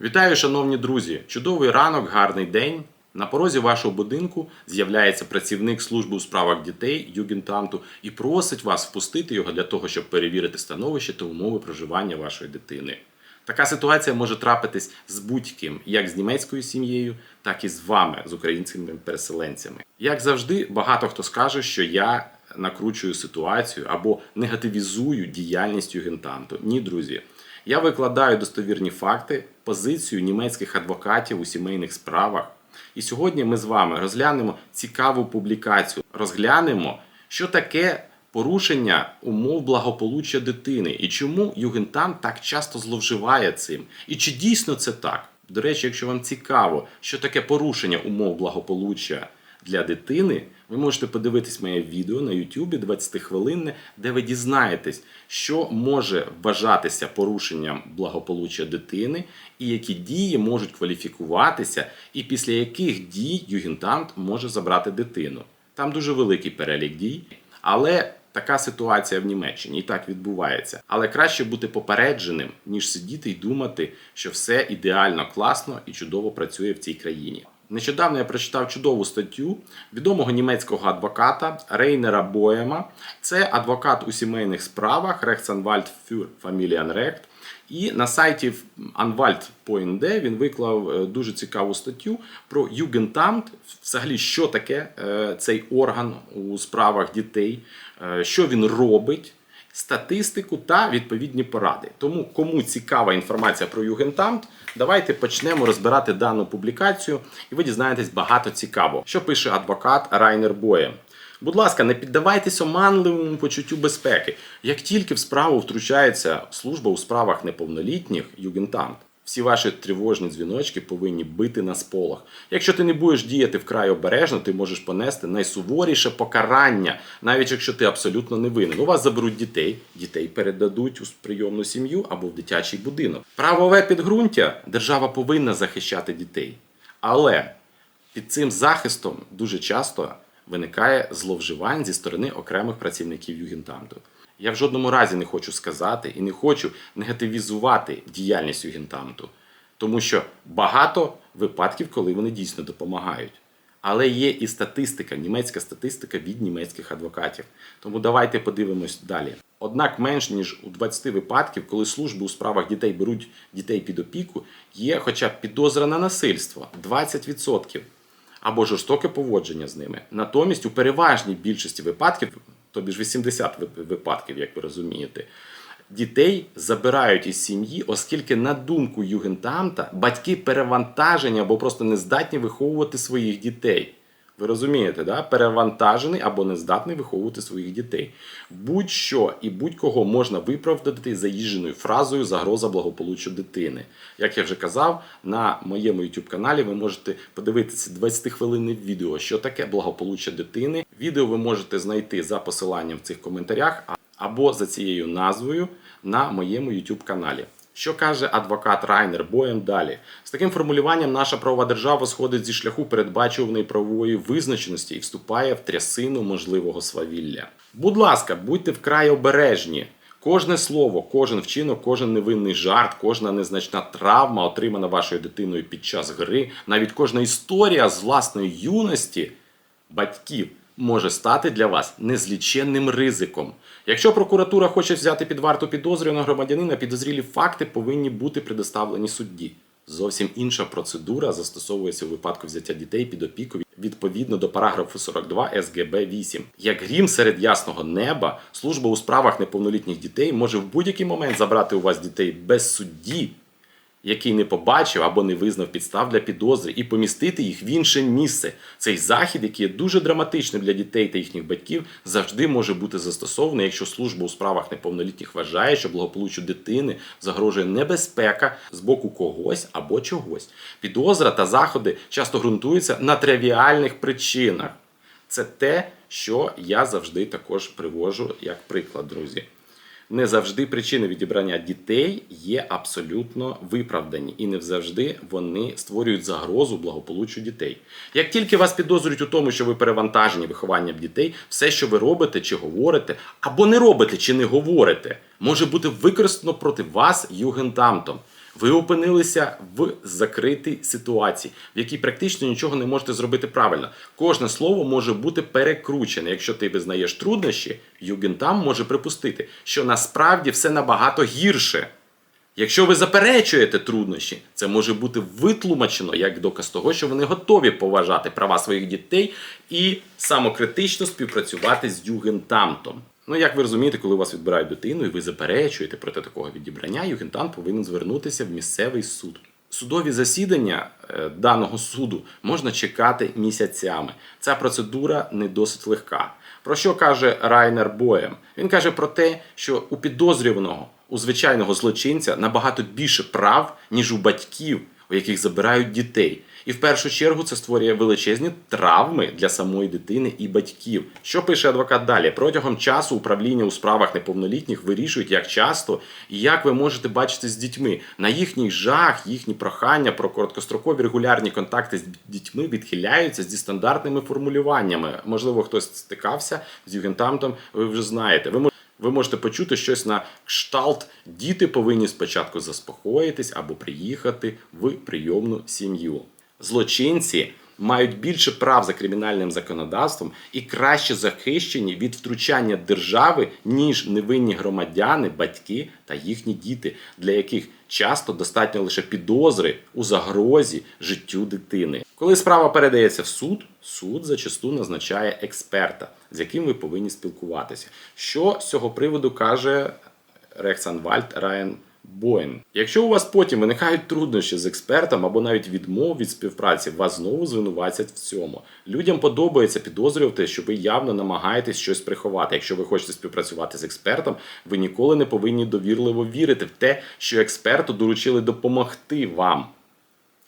Вітаю, шановні друзі! Чудовий ранок, гарний день. На порозі вашого будинку з'являється працівник служби у справах дітей Югентамту і просить вас впустити його для того, щоб перевірити становище та умови проживання вашої дитини. Така ситуація може трапитись з будь-ким, як з німецькою сім'єю, так і з вами, з українськими переселенцями. Як завжди, багато хто скаже, що я накручую ситуацію або негативізую діяльність Югентамту. Ні, друзі. Я викладаю достовірні факти, позицію німецьких адвокатів у сімейних справах. І сьогодні ми з вами розглянемо цікаву публікацію, розглянемо, що таке порушення умов благополуччя дитини і чому Югентам так часто зловживає цим. І чи дійсно це так? До речі, якщо вам цікаво, що таке порушення умов благополуччя для дитини, ви можете подивитись моє відео на YouTube 20 хвилинне, де ви дізнаєтесь, що може вважатися порушенням благополуччя дитини, і які дії можуть кваліфікуватися, і після яких дій Югентамт може забрати дитину. Там дуже великий перелік дій, але така ситуація в Німеччині і так відбувається. Але краще бути попередженим, ніж сидіти і думати, що все ідеально класно і чудово працює в цій країні. Нещодавно я прочитав чудову статтю відомого німецького адвоката Рейнера Боєма. Це адвокат у сімейних справах Rechtsanwalt für Familienrecht. І на сайті Anwalt.de він виклав е, дуже цікаву статтю про Югентамт, взагалі, що таке е, цей орган у справах дітей, е, що він робить статистику та відповідні поради. Тому, кому цікава інформація про Югентамт, давайте почнемо розбирати дану публікацію, і ви дізнаєтесь багато цікавого, що пише адвокат Райнер Боєм. Будь ласка, не піддавайтесь оманливому почуттю безпеки. Як тільки в справу втручається служба у справах неповнолітніх Югентамт, всі ваші тривожні дзвіночки повинні бити на сполох. Якщо ти не будеш діяти вкрай обережно, ти можеш понести найсуворіше покарання, навіть якщо ти абсолютно не винен. У вас заберуть дітей, дітей передадуть у прийомну сім'ю або в дитячий будинок. Правове підґрунтя держава повинна захищати дітей. Але під цим захистом дуже часто виникає зловживань зі сторони окремих працівників Югентамту. Я в жодному разі не хочу сказати і не хочу негативізувати діяльність Югентамту, тому що багато випадків, коли вони дійсно допомагають. Але є і статистика, німецька статистика від німецьких адвокатів. Тому давайте подивимось далі. Однак менш ніж у 20 випадків, коли служби у справах дітей беруть дітей під опіку, є хоча б підозра на насильство 20% або жорстоке поводження з ними. Натомість у переважній більшості випадків, тобі ж 80 випадків, як ви розумієте, дітей забирають із сім'ї, оскільки, на думку Югентамта, батьки перевантажені або просто не здатні виховувати своїх дітей. Ви розумієте, да? перевантажений або не здатний виховувати своїх дітей. Будь-що і будь-кого можна виправдати заїждженою фразою загроза благополуччю дитини. Як я вже казав, на моєму YouTube каналі ви можете подивитися 20-хвилинне відео, що таке благополуччя дитини. Відео ви можете знайти за посиланням в цих коментарях або за цією назвою на моєму YouTube каналі. Що каже адвокат Райнер Боєм далі? З таким формулюванням наша правова держава сходить зі шляху передбачуваної правової визначеності і вступає в трясину можливого свавілля. Будь ласка, будьте вкрай обережні. Кожне слово, кожен вчинок, кожен невинний жарт, кожна незначна травма, отримана вашою дитиною під час гри, навіть кожна історія з власної юності батьків може стати для вас незліченним ризиком. Якщо прокуратура хоче взяти під варту підозрюваного громадянина, підозрілі факти повинні бути предоставлені судді. Зовсім інша процедура застосовується у випадку взяття дітей під опіку відповідно до параграфу 42 СГБ 8. Як грім серед ясного неба, служба у справах неповнолітніх дітей може в будь-який момент забрати у вас дітей без судді, який не побачив або не визнав підстав для підозри, і помістити їх в інше місце. Цей захід, який є дуже драматичним для дітей та їхніх батьків, завжди може бути застосований, якщо служба у справах неповнолітніх вважає, що благополуччю дитини загрожує небезпека з боку когось або чогось. Підозра та заходи часто ґрунтуються на тривіальних причинах. Це те, що я завжди також привожу як приклад, друзі не завжди причини відібрання дітей є абсолютно виправдані, і не завжди вони створюють загрозу благополуччю дітей. Як тільки вас підозрюють у тому, що ви перевантажені вихованням дітей, все, що ви робите чи говорите, або не робите чи не говорите, може бути використано проти вас югентамтом. Ви опинилися в закритій ситуації, в якій практично нічого не можете зробити правильно. Кожне слово може бути перекручене. Якщо ти визнаєш труднощі, Югентам може припустити, що насправді все набагато гірше. Якщо ви заперечуєте труднощі, це може бути витлумачено як доказ того, що вони готові поважати права своїх дітей і самокритично співпрацювати з югентамтом. Ну, як ви розумієте, коли у вас відбирають дитину і ви заперечуєте проти такого відібрання, югентамт повинен звернутися в місцевий суд. Судові засідання е, даного суду можна чекати місяцями. Ця процедура не досить легка. Про що каже Райнер Боєм? Він каже про те, що у підозрюваного, у звичайного злочинця набагато більше прав, ніж у батьків, у яких забирають дітей. І в першу чергу це створює величезні травми для самої дитини і батьків. Що пише адвокат далі? Протягом часу управління у справах неповнолітніх вирішують, як часто і як ви можете бачити з дітьми. На їхній жах, їхні прохання про короткострокові регулярні контакти з дітьми відхиляються зі стандартними формулюваннями. Можливо, хтось стикався з югентамтом, ви вже знаєте. Ви ви можете почути щось на кшталт. Діти повинні спочатку заспокоїтись або приїхати в прийомну сім'ю. Злочинці мають більше прав за кримінальним законодавством і краще захищені від втручання держави, ніж невинні громадяни, батьки та їхні діти, для яких часто достатньо лише підозри у загрозі життю дитини. Коли справа передається в суд, суд зачасту назначає експерта, з яким ви повинні спілкуватися. Що з цього приводу каже Рехсанвальд Райан Боєн. Якщо у вас потім виникають труднощі з експертом або навіть відмов від співпраці, вас знову звинуватять в цьому. Людям подобається підозрювати, що ви явно намагаєтесь щось приховати. Якщо ви хочете співпрацювати з експертом, ви ніколи не повинні довірливо вірити в те, що експерту доручили допомогти вам.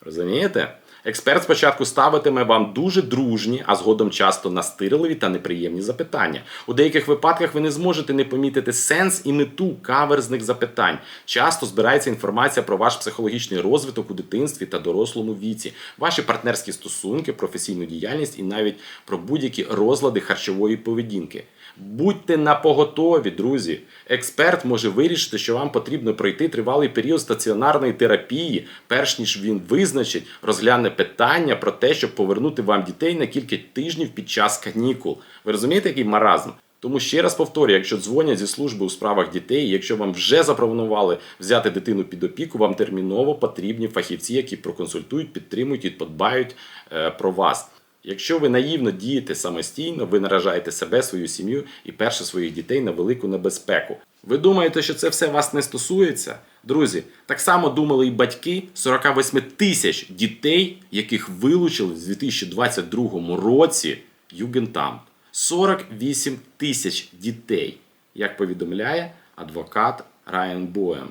Розумієте? Експерт спочатку ставитиме вам дуже дружні, а згодом часто настирливі та неприємні запитання. У деяких випадках ви не зможете не помітити сенс і мету каверзних запитань. Часто збирається інформація про ваш психологічний розвиток у дитинстві та дорослому віці, ваші партнерські стосунки, професійну діяльність і навіть про будь-які розлади харчової поведінки. Будьте напоготові, друзі. Експерт може вирішити, що вам потрібно пройти тривалий період стаціонарної терапії, перш ніж він визначить, розгляне питання про те, щоб повернути вам дітей на кілька тижнів під час канікул. Ви розумієте, який маразм? Тому ще раз повторюю, якщо дзвонять зі служби у справах дітей, якщо вам вже запропонували взяти дитину під опіку, вам терміново потрібні фахівці, які проконсультують, підтримують і подбають е, про вас. Якщо ви наївно дієте самостійно, ви наражаєте себе, свою сім'ю і перше своїх дітей на велику небезпеку. Ви думаєте, що це все вас не стосується? Друзі, так само думали і батьки 48 тисяч дітей, яких вилучили в 2022 році Югентамт. 48 тисяч дітей, як повідомляє адвокат Райан Боєм.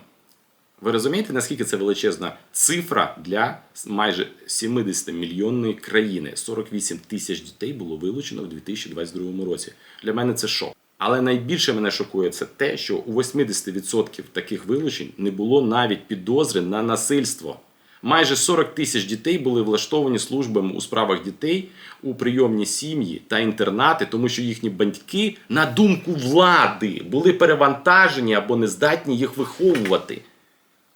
Ви розумієте, наскільки це величезна цифра для майже 70 мільйонної країни? 48 тисяч дітей було вилучено в 2022 році. Для мене це шок. Але найбільше мене шокує це те, що у 80% таких вилучень не було навіть підозри на насильство. Майже 40 тисяч дітей були влаштовані службами у справах дітей у прийомні сім'ї та інтернати, тому що їхні батьки, на думку влади, були перевантажені або не здатні їх виховувати.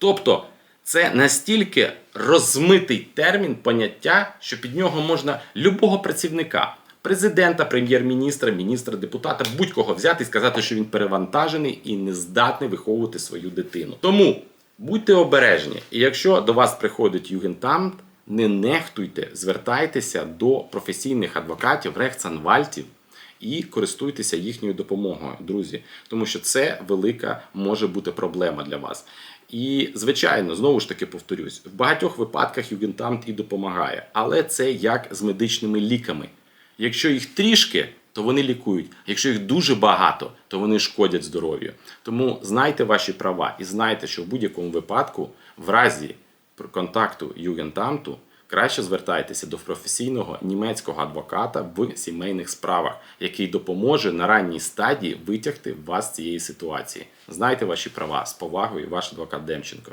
Тобто це настільки розмитий термін поняття, що під нього можна любого працівника, президента, прем'єр-міністра, міністра, депутата, будь-кого взяти і сказати, що він перевантажений і не здатний виховувати свою дитину. Тому будьте обережні, і якщо до вас приходить югентамт, не нехтуйте, звертайтеся до професійних адвокатів, рехтсанвальтів і користуйтеся їхньою допомогою, друзі, тому що це велика може бути проблема для вас. І, звичайно, знову ж таки повторюсь, в багатьох випадках югентамт і допомагає, але це як з медичними ліками. Якщо їх трішки, то вони лікують. Якщо їх дуже багато, то вони шкодять здоров'ю. Тому знайте ваші права і знайте, що в будь-якому випадку, в разі контакту югентамту, краще звертайтеся до професійного німецького адвоката в сімейних справах, який допоможе на ранній стадії витягти вас з цієї ситуації. Знайте ваші права з повагою, ваш адвокат Демченко.